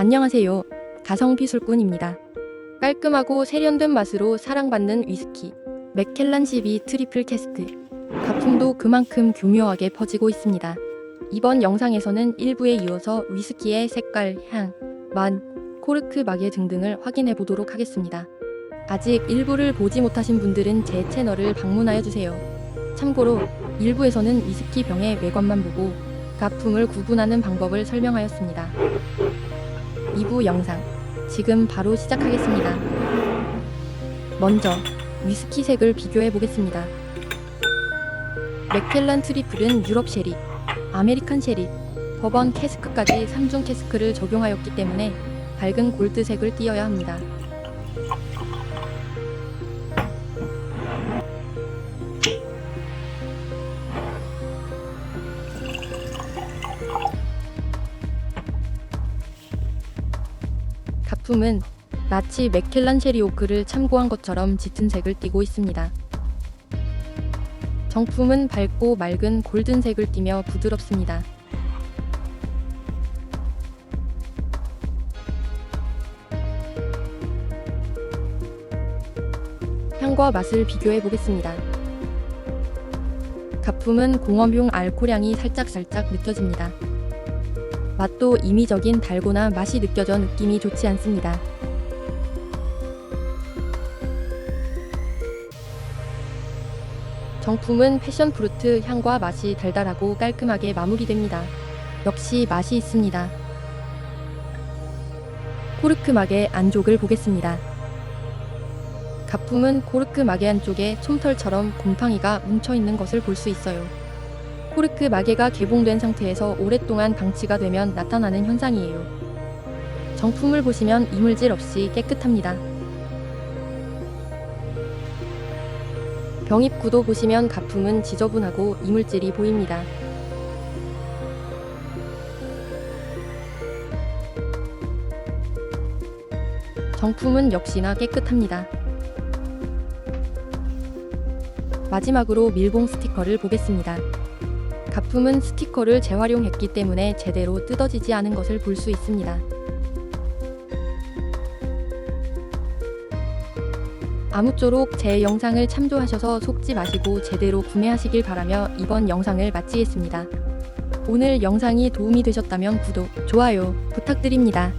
안녕하세요. 가성비 술꾼입니다. 깔끔하고 세련된 맛으로 사랑받는 위스키. 맥켈란 12 트리플 캐스크. 가품도 그만큼 교묘하게 퍼지고 있습니다. 이번 영상에서는 일부에 이어서 위스키의 색깔, 향, 만, 코르크 마개 등등을 확인해 보도록 하겠습니다. 아직 일부를 보지 못하신 분들은 제 채널을 방문하여 주세요. 참고로 일부에서는 위스키 병의 외관만 보고 가품을 구분하는 방법을 설명하였습니다. 2부 영상 지금 바로 시작하겠습니다. 먼저 위스키 색을 비교해 보겠습니다. 맥켈란 트리플은 유럽 쉐리, 아메리칸 쉐리, 버번 캐스크까지 3중 캐스크를 적용하였기 때문에 밝은 골드색을 띄어야 합니다. 가품은 마치 맥켈란 쉐리 오크를 참고한 것처럼 짙은 색을 띠고 있습니다. 정품은 밝고 맑은 골든색을 띠며 부드럽습니다. 향과 맛을 비교해 보겠습니다. 가품은 공업용 알코올향이 살짝살짝 느껴집니다. 맛도 임의적인 달고나 맛이 느껴져 느낌이 좋지 않습니다. 정품은 패션 프루트 향과 맛이 달달하고 깔끔하게 마무리됩니다. 역시 맛이 있습니다. 코르크 막의 안쪽을 보겠습니다. 가품은 코르크 막의 안쪽에 솜털처럼 곰팡이가 뭉쳐 있는 것을 볼 수 있어요. 코르크 마개가 개봉된 상태에서 오랫동안 방치가 되면 나타나는 현상이에요. 정품을 보시면 이물질 없이 깨끗합니다. 병입구도 보시면 가품은 지저분하고 이물질이 보입니다. 정품은 역시나 깨끗합니다. 마지막으로 밀봉 스티커를 보겠습니다. 가품은 스티커를 재활용했기 때문에 제대로 뜯어지지 않은 것을 볼 수 있습니다. 아무쪼록 제 영상을 참조하셔서 속지 마시고 제대로 구매하시길 바라며 이번 영상을 마치겠습니다. 오늘 영상이 도움이 되셨다면 구독, 좋아요 부탁드립니다.